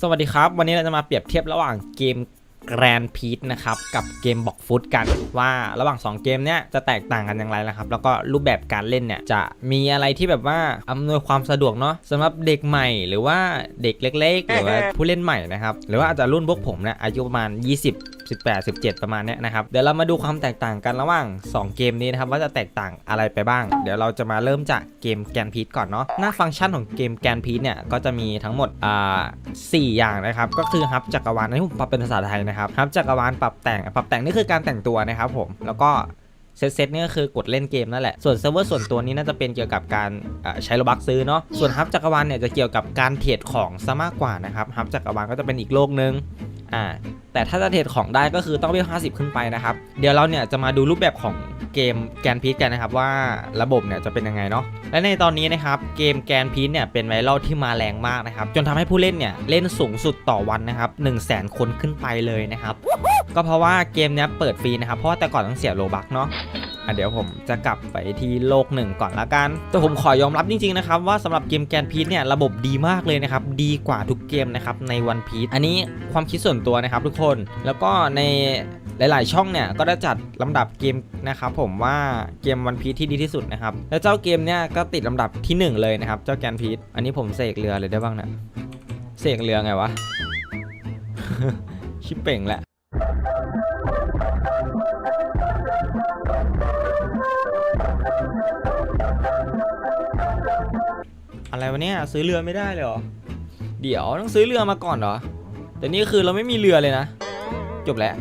สวัสดีครับ วันนี้เราจะมาเปรียบเทียบระหว่างเกม Grand p e a c e นะครับกับเกมบอกฟุตกันว่าระหว่าง 2 เกมเนี้ยจะแตกต่างกันอย่างไรนะครับ แล้วก็รูปแบบการเล่นเนี่ยจะมีอะไรที่แบบว่าอำนวยความสะดวกเนาะสำหรับเด็กใหม่หรือว่าเด็กเล็ก ๆ หรือว่าผู้เล่นใหม่นะครับ หรือว่าอาจจะรุ่นพวกผมเนี่ยอายุประมาณ 20 18 17 ประมาณเนี้ยนะครับ เดี๋ยวเรามาดูความแตกต่างกันระหว่าง 2 เกมนี้นะครับว่าจะแตกต่างอะไรไปบ้าง เดี๋ยวเราจะมาเริ่มจากเกมแกนพีทก่อนเนาะ หน้าฟังก์ชันของเกมแกนพีทเนี่ยก็จะมีทั้งหมดอ่าสี่อย่างนะครับ ก็คือฮับจักรวาลอันนี้ผมปรับเป็นภาษาไทยนะครับฮับจักรวาลปรับแต่ง ปรับแต่งนี่คือการแต่งตัวนะครับผม แล้วก็เซตเซตนี่ก็คือกดเล่นเกมนั่นแหละ ส่วนเซิร์ฟเวอร์ส่วนตัวนี้น่าจะเป็นเกี่ยวกับการใช้โลบักซื้อเนาะ ส่วนฮับจักรวาลเนี่ยจะเกี่ยวกับการเทรดของซะมากกว่านะครับฮับจักรวาลก็จะเป็นอีกโลกนึง อ่า แต่ถ้าจะเทรดของได้ก็คือต้องเวล50 ขึ้นไปนะครับ เดี๋ยวเราเนี่ยจะมาดูรูปแบบของ เกมแกนพีทกันนะครับว่าระบบเนี่ยจะเป็นยังไงเนาะและในตอนนี้นะครับเกมแกนพีทเนี่ยเป็นไวรัลที่มาแรงมากนะครับจนทำให้ผู้เล่นเนี่ยเล่นสูงสุดต่อวันนะครับ1 0 0 0 0แคนขึ้นไปเลยนะครับก็เพราะว่าเกมเนี้ยเปิดฟรีนะครับเพราะว่าแต่ก่อนต้องเสียโลบักเนาะอะเดี๋ยวผมจะกลับไปที่โลกหนึ่งก่อนละกัน แต่ผมขอยอมรับจริงๆนะครับว่าสำหรับเกมแกนพีทเนี่ยระบบดีมากเลยนะครับ ดีกว่าทุกเกมนะครับในวันพีทอันนี้ความคิดส่วนตัวนะครับทุกคน แล้วก็ใน หลาย ๆ ช่องเนี่ยก็ได้จัดลำดับเกมนะครับผมว่าเกมวันพีทที่ดีที่สุดนะครับแล้วเจ้าเกมเนี่ยก็ติดลำดับที่หนึ่งเลยนะครับเจ้าแกนพีทอันนี้ผมเสกเรือเลยได้บ้างเนี่ยเสกเรือไงวะชิปเป่งแหละอะไรวะเนี่ยซื้อเรือไม่ได้เลยเหรอเดี๋ยวต้องซื้อเรือมาก่อนเหรอแต่นี่คือเราไม่มีเรือเลยนะ จบแล้ว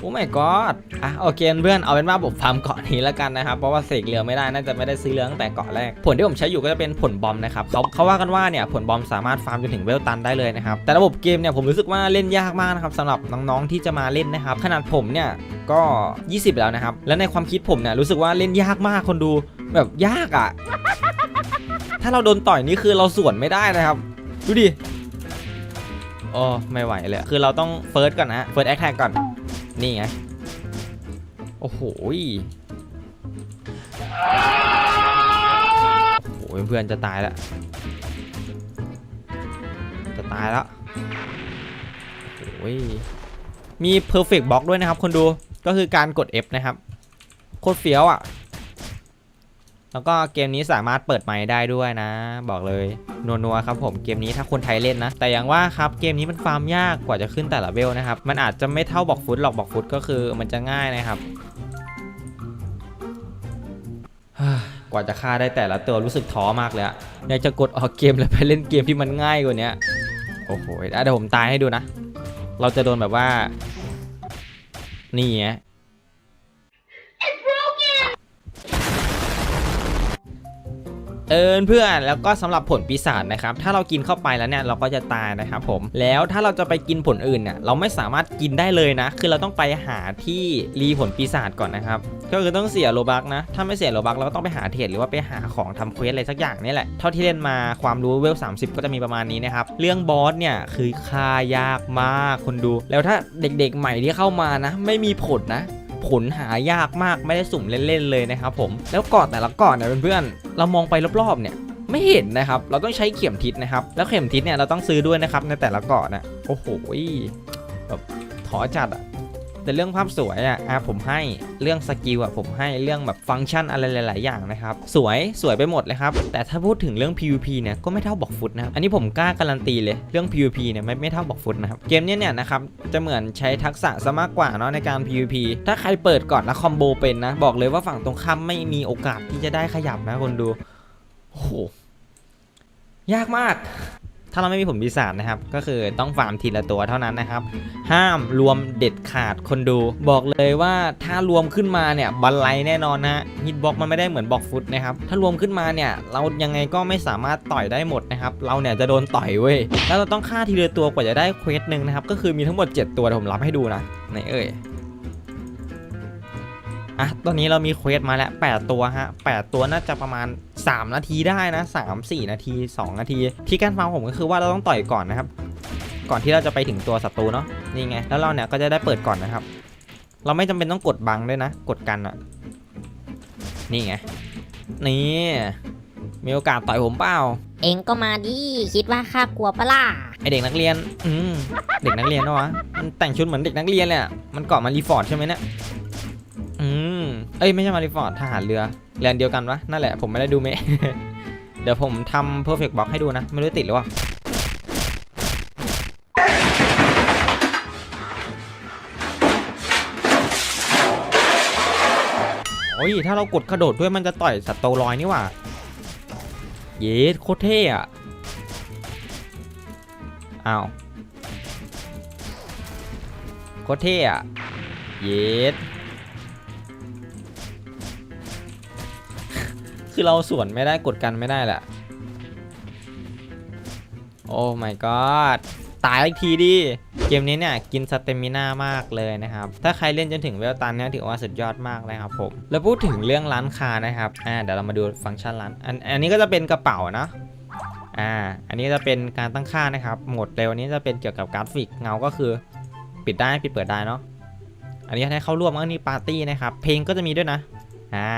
โอ้ my god อะโอเคเพื่อนเอาเป็นว่าผมฟาร์มเกาะนี้แล้วกันนะครับ เพราะว่าเสกเรือไม่ได้น่าจะไม่ได้ซื้อเรือตั้งแต่เกาะแรก ผลที่ผมใช้อยู่ก็จะเป็นผลบอมนะครับเขาเขาว่ากันว่าเนี่ยผลบอมสามารถฟาร์มจนถึงเวลตันได้เลยนะครับ แต่ระบบเกมเนี่ยผมรู้สึกว่าเล่นยากมากนะครับสำหรับน้องๆที่จะมาเล่นนะครับ ขนาดผมเนี่ยก็ 20 แล้วนะครับ และในความคิดผมเนี่ยรู้สึกว่าเล่นยากมากคนดูแบบยากอะ ถ้าเราโดนต่อยนี่คือเราสวนไม่ได้นะครับ ดูดิโอ้ไม่ไหวเลย คือเราต้องเฟิร์สก่อนนะเฟิร์สแอคแท็กก่อน นี่ไง โอ้โหโอ้โหเพื่อนจะตายแล้ว จะตายแล้วโอ้ยมี perfect block ด้วยนะครับคนดู ก็คือการกด F นะครับ โคตรเฟี้ยวอะ แล้วก็เกมนี้สามารถเปิดไมค์ได้ด้วยนะ บอกเลยนัวๆครับผมเกมนี้ถ้าคนไทยเล่นนะ แต่อย่างว่าครับเกมนี้มันฟาร์มยากกว่าจะขึ้นแต่ละเวลนะครับ มันอาจจะไม่เท่าบอกฟุตหรอกบอกฟุตก็คือมันจะง่ายนะครับกว่าจะฆ่าได้แต่ละตัวรู้สึกท้อมากเลยอะอยากจะกดออกเกมแล้วไปเล่นเกมที่มันง่ายกว่านี้โอ้โหเดี๋ยวผมตายให้ดูนะ เราจะโดนแบบว่า นี่ไง เอินเพื่อนแล้วก็สำหรับผลปีศาจนะครับถ้าเรากินเข้าไปแล้วเนี่ยเราก็จะตายนะครับผมแล้วถ้าเราจะไปกินผลอื่นเนี่ยเราไม่สามารถกินได้เลยนะ คือเราต้องไปหาที่รีผลปีศาจก่อนนะครับก็คือต้องเสียโลบักนะ ถ้าไม่เสียโลบักเราก็ต้องไปหาเทรดหรือว่าไปหาของทำเควสอะไรสักอย่างนี่แหละเท่าที่เล่นมาความรู้เวล30 ก็จะมีประมาณนี้นะครับเรื่องบอสเนี่ยคือฆ่ายากมากคนดู แล้วถ้าเด็กๆใหม่ที่เข้ามานะ ไม่มีผลนะ ผลหายากมากไม่ได้สุ่มเล่นๆเลยนะครับผมแล้วเกาะแต่ละเกาะเนี่ยเพื่อนๆเรามองไปรอบๆเนี่ยไม่เห็นนะครับ เราต้องใช้เข็มทิศนะครับ แล้วเข็มทิศเนี่ยเราต้องซื้อด้วยนะครับในแต่ละเกาะนะ โอ้โหแบบถอจัดอะ แต่เรื่องภาพสวยอะอะผมให้เรื่องสกิลอะผมให้เรื่องแบบฟังก์ชันอะไรหลาย ๆ อย่างนะครับ สวยสวยไปหมดเลยครับ แต่ถ้าพูดถึงเรื่อง PVP เนี่ยก็ไม่เท่าบอกฟุตนะครับอันนี้ผมกล้าการันตีเลยเรื่อง PVP เนี่ยไม่ไม่เท่าบอกฟุตนะครับเกมนี้เนี่ยนะครับจะเหมือนใช้ทักษะซะมากกว่าเนาะในการ PVP ถ้าใครเปิดก่อนแล้วคอมโบเป็นนะบอกเลยว่าฝั่งตรงข้ามไม่มีโอกาสที่จะได้ขยับนะคนดูโหยากมาก ถ้าเราไม่มีผลปีศาจนะครับ ก็คือต้องฟาร์มทีละตัวเท่านั้นนะครับ ห้ามรวมเด็ดขาดคนดู บอกเลยว่าถ้ารวมขึ้นมาเนี่ยบันไลแน่นอนนะฮิตบ็อกมันไม่ได้เหมือนบอกฟุตนะครับ ถ้ารวมขึ้นมาเนี่ยเรายังไงก็ไม่สามารถต่อยได้หมดนะครับ เราเนี่ยจะโดนต่อยเว้ย แล้วเราต้องฆ่าทีละตัวกว่าจะได้เควสหนึ่งนะครับ ก็คือมีทั้งหมด 7 ตัวเดี๋ยวผมรับให้ดูนะไหนเอ่ย อะ ตอนนี้เรามีเควสมาแล้ว8ตัวฮะ8ตัวน่าจะประมาณ 3 นาทีได้นะ 3 4 นาที 2 นาที ที่การฟังผมก็คือว่าเราต้องต่อยก่อนนะครับ ก่อนที่เราจะไปถึงตัวศัตรูเนาะ นี่ไง แล้วเราเนี่ยก็จะได้เปิดก่อนนะครับ เราไม่จำเป็นต้องกดบังด้วยนะ กดกันอะนี่ไง นี่ มีโอกาสต่อยผมเปล่า เองก็มาดิ คิดว่าข้ากลัวปะล่ะ ไอเด็กนักเรียน อืม เด็กนักเรียนเนอะวะมันแต่งชุดเหมือนเด็กนักเรียนเลยอะมันเกาะมารีฟอร์ดใช่ไหมเนี่ย อืมเอ้ยไม่ใช่มารีฟอร์ดทหารเรือเรียนเดียวกันวะนั่นแหละผมไม่ได้ดูเม เดี๋ยวผมทำ perfect box ให้ดูนะ ไม่รู้ติดหรือเปล่าโอ้ยถ้าเรากดกระโดดด้วยมันจะต่อยสัตว์โตลอยนี่ว่า เยสโคตรเท่อะอ้าวโคตรเท่อะเยส คือเราสวนไม่ได้กดกันไม่ได้แหละ โอ้ my god ตายอีกทีดิ เกมนี้เนี่ยกินสเตมิน่ามากเลยนะครับ ถ้าใครเล่นจนถึงเวลตันเนี่ยถือว่าสุดยอดมากเลยครับผม แล้วพูดถึงเรื่องร้านค้านะครับอ่าเดี๋ยวเรามาดูฟังก์ชันร้าน อันอันนี้ก็จะเป็นกระเป๋านะอ่า อันนี้จะเป็นการตั้งค่านะครับ โหมดเร็วนี้จะเป็นเกี่ยวกับกราฟิกเงาก็คือ ปิดได้ปิดเปิดได้เนาะ อันนี้ให้เข้าร่วมอันนี้ปาร์ตี้นะครับ เพลงก็จะมีด้วยนะ อ่า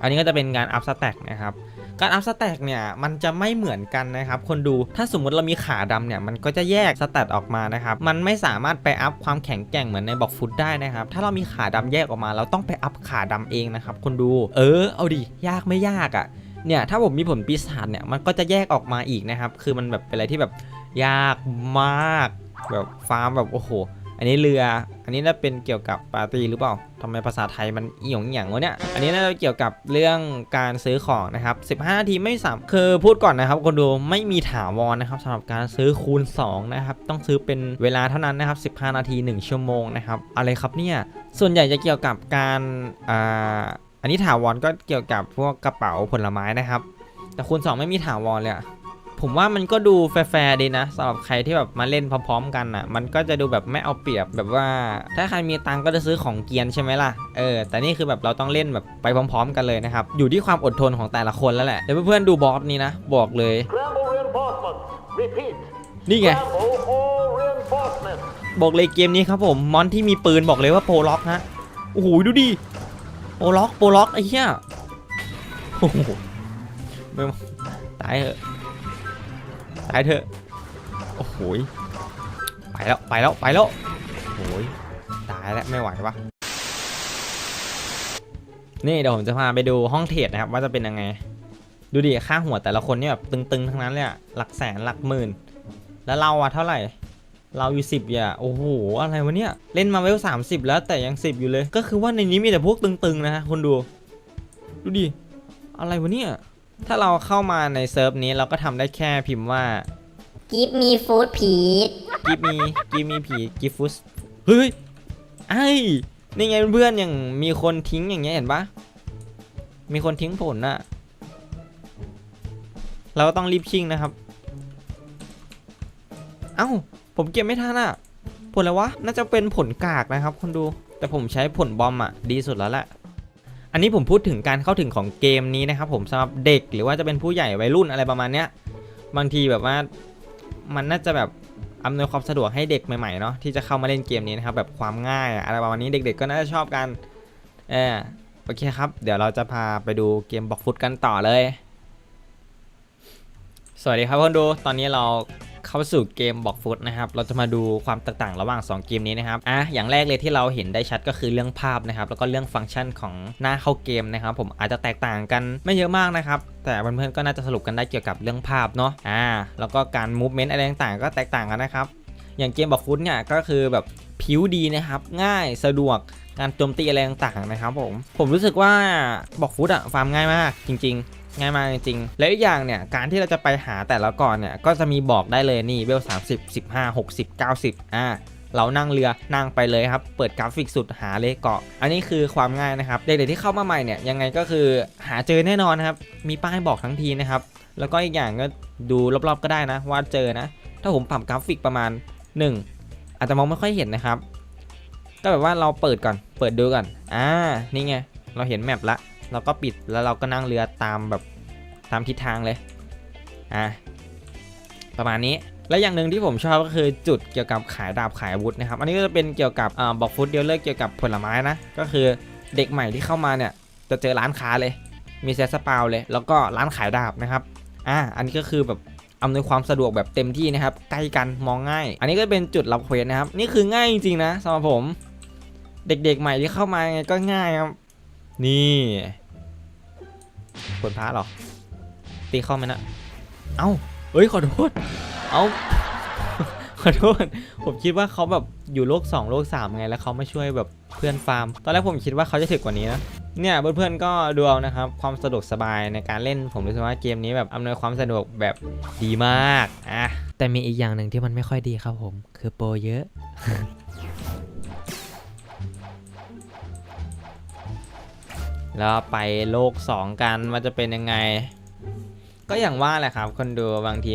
อันนี้ก็จะเป็นการอัพสแต็กนะครับการอัพสแต็กเนี่ยมันจะไม่เหมือนกันนะครับคนดูถ้าสมมุติเรามีขาดำเนี่ยมันก็จะแยกสแตตออกมานะครับมันไม่สามารถไปอัพความแข็งแกร่งเหมือนในบอกฟุตได้นะครับถ้าเรามีขาดำแยกออกมาเราต้องไปอัพขาดำเองนะครับคนดูเออเอาดิยากไม่ยากอะ่ะเนี่ยถ้าผมมีผลปีศาจเนี่ยมันก็จะแยกออกมาอีกนะครับคือมันแบบเป็นอะไรที่แบบยากมาก แบบฟาร์มแบบโอ้โห อันนี้เรือ อันนี้น่าเป็นเกี่ยวกับปาร์ตี้หรือเปล่าทำไมภาษาไทยมันอีหยงอหย่างวะเนี่ย อันนี้น่าจะเกี่ยวกับเรื่องการซื้อของนะครับ 15 นาทีไม่สามคือพูดก่อนนะครับ คนดูไม่มีถาวรนะครับสำหรับการซื้อคูณ2นะครับ ต้องซื้อเป็นเวลาเท่านั้นนะครับ 15 นาที 1 ชั่วโมงนะครับ อะไรครับเนี่ย ส่วนใหญ่จะเกี่ยวกับการอ่าอันนี้ถาวรก็เกี่ยวกับพวกกระเป๋าผลไม้นะครับ แต่คูณ2ไม่มีถาวรเลยอะ ผมว่ามันก็ดูแฟร์ๆดีนะสำหรับใครที่แบบมาเล่นพร้อมๆกันอะ มันก็จะดูแบบไม่เอาเปรียบแบบว่า ถ้าใครมีตังก็จะซื้อของเกียนใช่ไหมล่ะเออแต่นี่คือแบบเราต้องเล่นแบบไปพร้อม ๆ กันเลยนะครับอยู่ที่ความอดทนของแต่ละคนแล้วแหละเดี๋ยวเพื่อนๆดูบอสนี้นะบอกเลย นี่ไงบอกเลยเกมนี้ครับผมมอนที่มีปืนบอกเลยว่าโปรล็อกฮะโอ้โหดูดิโปรล็อกโปรล็อกไอ้เหี้ยโอ้โหไม่ตายเถอะ ตายเถอะโอ้โหไปแล้วไปแล้วไปแล้วโอ้ยตายแล้วไม่ไหวปะนี่เดี๋ยวผมจะพาไปดูห้องเทรดนะครับ ว่าจะเป็นยังไง ดูดิค่าหัวแต่ละคนเนี่ยแบบตึงๆทั้งนั้นเลยอะหลักแสนหลักหมื่น แล้วเราอะเท่าไหร่ เราอยู่สิบอย่าโอ้โหอะไรวะเนี่ยเล่นมาเวลสามสิบแล้วแต่ยังสิบอยู่เลย ก็คือว่าในนี้มีแต่พวกตึงๆนะฮะคนดู ดูดิอะไรวะเนี่ย ถ้าเราเข้ามาในเซิร์ฟนี้เราก็ทำได้แค่พิมพ์ว่ากิฟมีฟู้ดผีดกิฟมีกิฟมีผีกิฟฟุสเฮ้ยไอ้นี่ไงเพื่อนๆอย่างมีคนทิ้งอย่างเงี้ยเห็นปะมีคนทิ้งผลน่ะ เราก็ต้องรีบชิงนะครับ เอ้า ผมเก็บไม่ทันอะ ผลอะไรวะ น่าจะเป็นผลกากนะครับคนดู แต่ผมใช้ผลบอมอะ ดีสุดแล้วแหละ อันนี้ผมพูดถึงการเข้าถึงของเกมนี้นะครับผมสำหรับเด็กหรือว่าจะเป็นผู้ใหญ่วัยรุ่นอะไรประมาณเนี้ยบางทีแบบว่ามันน่าจะแบบอำนวยความสะดวกให้เด็กใหม่ๆเนาะที่จะเข้ามาเล่นเกมนี้นะครับแบบความง่ายอะไรประมาณนี้เด็ก ๆ ก็น่าจะชอบกันเออโอเคครับ เดี๋ยวเราจะพาไปดูเกมบอกฟุตกันต่อเลย สวัสดีครับคนดูตอนนี้เรา เข้าสู่เกมบอกฟุตนะครับ เราจะมาดูความแตกต่างระหว่าง 2 เกมนี้นะครับ อะ อย่างแรกเลยที่เราเห็นได้ชัดก็คือเรื่องภาพนะครับ แล้วก็เรื่องฟังก์ชันของหน้าเข้าเกมนะครับ ผมอาจจะแตกต่างกันไม่เยอะมากนะครับ แต่เพื่อนๆก็น่าจะสรุปกันได้เกี่ยวกับเรื่องภาพเนาะ อ่า แล้วก็การมูฟเมนต์อะไรต่างๆ ก็แตกต่างกันนะครับ อย่างเกมบอกฟุตเนี่ยก็คือแบบผิวดีนะครับ ง่ายสะดวก การโจมตีอะไรต่างๆนะครับผม ผมรู้สึกว่าบอกฟุตอะฟาร์มง่ายมากจริง ๆง่ายมากจริงๆ และอีกอย่างเนี่ย การที่เราจะไปหาแต่ละก่อนเนี่ย ก็จะมีบอกได้เลยนี่เวล30 15 60 90 อ่า เรานั่งเรือนั่งไปเลยครับ เปิดกราฟิกสุดหาเลยเกาะ อันนี้คือความง่ายนะครับ เด็กๆที่เข้ามาใหม่เนี่ย ยังไงก็คือหาเจอแน่นอนนะครับ มีป้ายบอกทั้งทีนะครับ แล้วก็อีกอย่างก็ดูรอบๆก็ได้นะว่าเจอนะ ถ้าผมปรับกราฟิกประมาณ 1 อาจจะมองไม่ค่อยเห็นนะครับ ก็แบบว่าเราเปิดก่อน เปิดดูก่อน อ่า นี่ไง เราเห็นแมปละ เราก็ปิด แล้วเราก็นั่งเรือตามแบบตามทิศทางเลย อะประมาณนี้ และอย่างหนึ่งที่ผมชอบก็คือจุดเกี่ยวกับขายดาบขายอาวุธนะครับ อันนี้ก็จะเป็นเกี่ยวกับอ่าบอกฟุตเดียวเลิกเกี่ยวกับผลไม้นะ ก็คือเด็กใหม่ที่เข้ามาเนี่ย จะเจอร้านค้าเลย มีเซตสปาวเลย แล้วก็ร้านขายดาบนะครับ อะอันนี้ก็คือแบบอำนวยความสะดวกแบบเต็มที่นะครับ ใกล้กันมองง่าย อันนี้ก็เป็นจุดรับเควสนะครับ นี่คือง่ายจริงๆนะสำหรับผม เด็กๆใหม่ที่เข้ามาไงก็ง่ายครับ นี่ผลพระหรอ ตีเข้าไหมนะ เอ้าเฮ้ยขอโทษ เอ้าขอโทษ ผมคิดว่าเขาแบบอยู่โลก 2 โลก 3 ไง แล้วเขามาช่วยแบบเพื่อนฟาร์ม ตอนแรกผมคิดว่าเขาจะถึกกว่านี้นะ เนี่ยเพื่อนๆก็ดูเอานะครับ ความสะดวกสบายในการเล่น ผมรู้สึกว่าเกมนี้แบบอำนวยความสะดวกแบบดีมาก อะ แต่มีอีกอย่างหนึ่งที่มันไม่ค่อยดีครับผม คือโปรเยอะ แล้วไปโลก 2 กันว่าจะเป็นยังไง ก็อย่างว่าแหละครับ คนดูบางที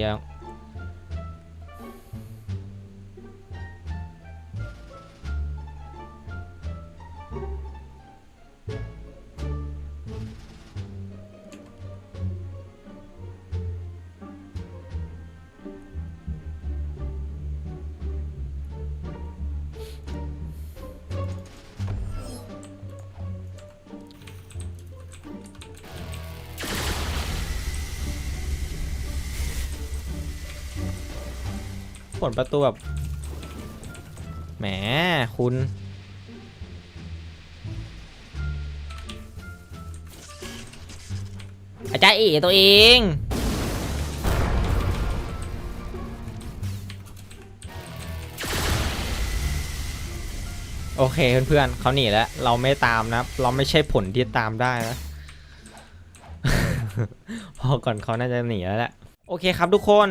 ลประตูแบบแหมคุณ อาจารย์เอ๋ตัวเองโอเคเพื่อนๆเขาหนีแล้ว เราไม่ตามนะ เราไม่ใช่ผลที่ตามได้นะพอก่อนเขาน่าจะหนีแล้วแหละโอเคครับทุกคน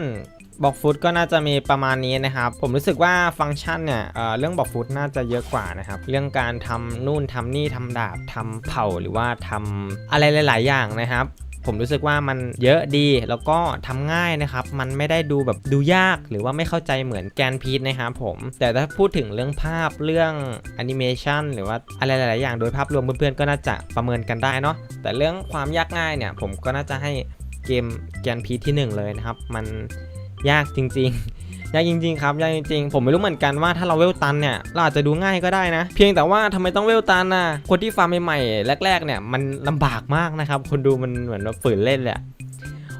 บอกฟุตก็น่าจะมีประมาณนี้นะครับ ผมรู้สึกว่าฟังก์ชันเนี่ยเเรื่องบอกฟุตน่าจะเยอะกว่านะครับ เรื่องการทำนู่นทำนี่ทำดาบทำเผ่าหรือว่าทำอะไรหลาย ๆ อย่างนะครับผมรู้สึกว่ามันเยอะดีแล้วก็ทำง่ายนะครับ มันไม่ได้ดูแบบดูยากหรือว่าไม่เข้าใจเหมือนแกนพีทนะครับผม แต่ถ้าพูดถึงเรื่องภาพเรื่องแอนิเมชันหรือว่าอะไรหลาย ๆ อย่างโดยภาพรวมเพื่อนๆก็น่าจะประเมินกันได้เนาะแต่เรื่องความยากง่ายเนี่ย ผมก็น่าจะให้เกมแกนพีทที่หนึ่งเลยนะครับ มัน ยากจริง ๆ ยากจริง ๆ ครับ ยากจริง ๆ ผมไม่รู้เหมือนกันว่าถ้าเราเวลตันเนี่ยเราอาจจะดูง่ายก็ได้นะ เพียงแต่ว่าทำไมต้องเวลตันน่ะ คนที่ฟาร์มใหม่ๆแรก ๆ เนี่ยมันลำบากมากนะครับ คนดูมันเหมือนว่าฝืนเล่นเลยอะ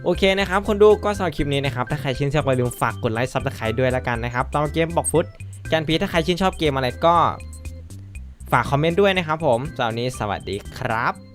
โอเคนะครับ คนดูก็สำหรับคลิปนี้นะครับ ถ้าใครชื่นชอบอย่าลืมฝากกดไลค์ซับสไครต์ด้วยละกันนะครับตอนเกมบอกฟุตแกนพีถ้าใครชื่นชอบเกมอะไรก็ ฝากคอมเมนต์ด้วยนะครับผมสำหรับวันนี้สวัสดีครับ